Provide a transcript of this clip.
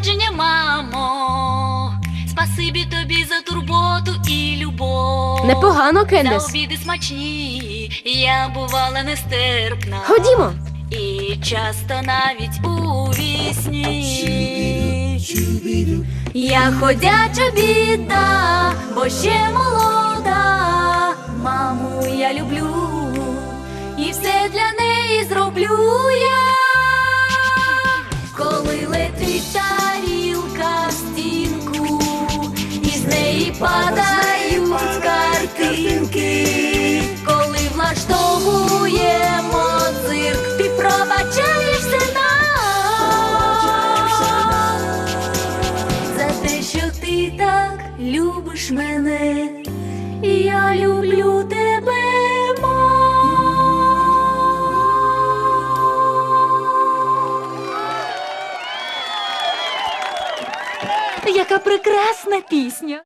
народження, мамо. Спасибі тобі за турботу і любов. Непогано, За обіди смачні, я бувала нестерпна. Ходімо. І часто навіть у вісні. Я ходяча біда, бо ще молода. Маму я люблю, і все для неї зроблю я. Падають картинки. Коли влаштовуємо цирк, ти пробачаєш все нам за те, що ти так любиш мене, і я люблю тебе. Яка прекрасна пісня!